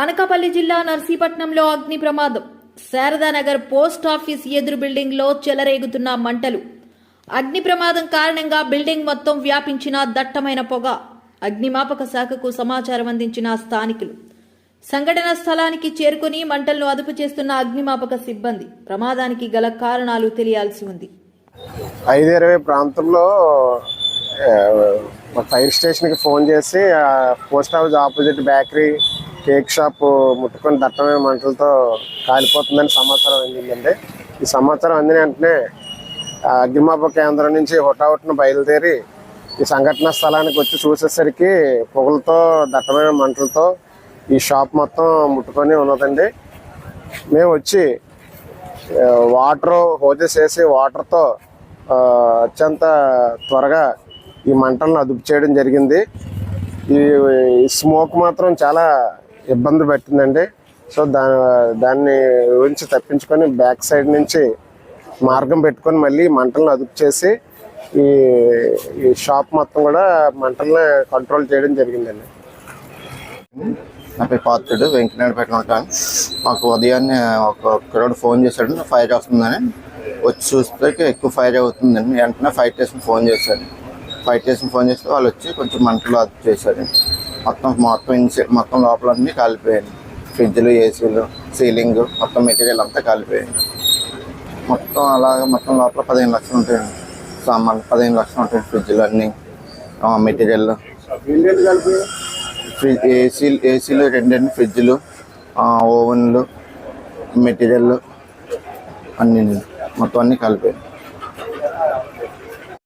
అనకాపల్లి జిల్లా నర్సీపట్నంలో అగ్ని ప్రమాదం. శారదానగర్ పోస్ట్ ఆఫీస్ ఎదురు బిల్డింగ్లో చెలరేగుతున్న మంటలు. అగ్ని ప్రమాదం కారణంగా బిల్డింగ్ మొత్తం వ్యాపించిన దట్టమైన పొగ. అగ్నిమాపక శాఖకు సమాచారం అందించిన స్థానికులు. సంఘటన స్థలానికి చేరుకుని మంటలను అదుపు చేస్తున్న అగ్నిమాపక సిబ్బంది. ప్రమాదానికి గల కారణాలు తెలియాల్సి ఉంది. ఐదు ఇరవై ప్రాంతంలో ఫైర్ స్టేషన్కి ఫోన్ చేసి post office opposite bakery cake shop ముట్టుకొని దట్టమైన మంటలతో కాలిపోతుందని సమాచారం అందిందండి. ఈ సమాచారం అందిన వెంటనే అగ్నిమాప కేంద్రం నుంచి హుటాహుటిన బయలుదేరి ఈ సంఘటన స్థలానికి వచ్చి చూసేసరికి పొగలతో దట్టమైన మంటలతో ఈ షాప్ మొత్తం ముట్టుకొని ఉన్నదండి. మేము వచ్చి వాటరు వాటర్ హోజెస్ వేసి వాటర్తో అత్యంత త్వరగా ఈ మంటలను అదుపు చేయడం జరిగింది. ఈ స్మోక్ మాత్రం చాలా ఇబ్బంది పెట్టిందండి. సో దా దాన్ని గురించి తప్పించుకొని బ్యాక్ సైడ్ నుంచి మార్గం పెట్టుకొని మళ్ళీ మంటలను అదుపు చేసి ఈ ఈ షాప్ మొత్తం కూడా మంటల్ని కంట్రోల్ చేయడం జరిగిందండి. నా పేరు పాత్రుడు వెంకటనాయుడుపేట ఉంటాను. మాకు ఉదయాన్నే ఒక కుర్రాడు ఫోన్ చేశాడు. ఫైర్ వస్తుందని వచ్చి చూస్తే ఎక్కువ ఫైర్ అవుతుందండి వెంటనే ఫైర్ స్టేషన్ ఫోన్ చేశాడు. ఫైర్ స్టేషన్ ఫోన్ చేస్తే వాళ్ళు వచ్చి కొంచెం మంటలు అదుపు చేశారు. మొత్తం మొత్తం మొత్తం మొత్తం లోపలన్నీ కాలిపోయాయి. ఫ్రిడ్జ్లు ఏసీలు సీలింగ్ మొత్తం మెటీరియల్ అంతా కాలిపోయాయి. మొత్తం అలాగే మొత్తం లోపల పదిహేను లక్షలు ఉంటాయండి. సామాన్లు పదిహేను లక్షలు ఉంటాయి ఫ్రిడ్జ్లు అన్నీ. మెటీరియల్. ఫ్రిడ్జ్ ఏసీలు ఏసీలు రెండండి ఫ్రిడ్జ్లు ఓవెన్లు మెటీరియల్ అన్నీ మొత్తం అన్నీ కలిపాయి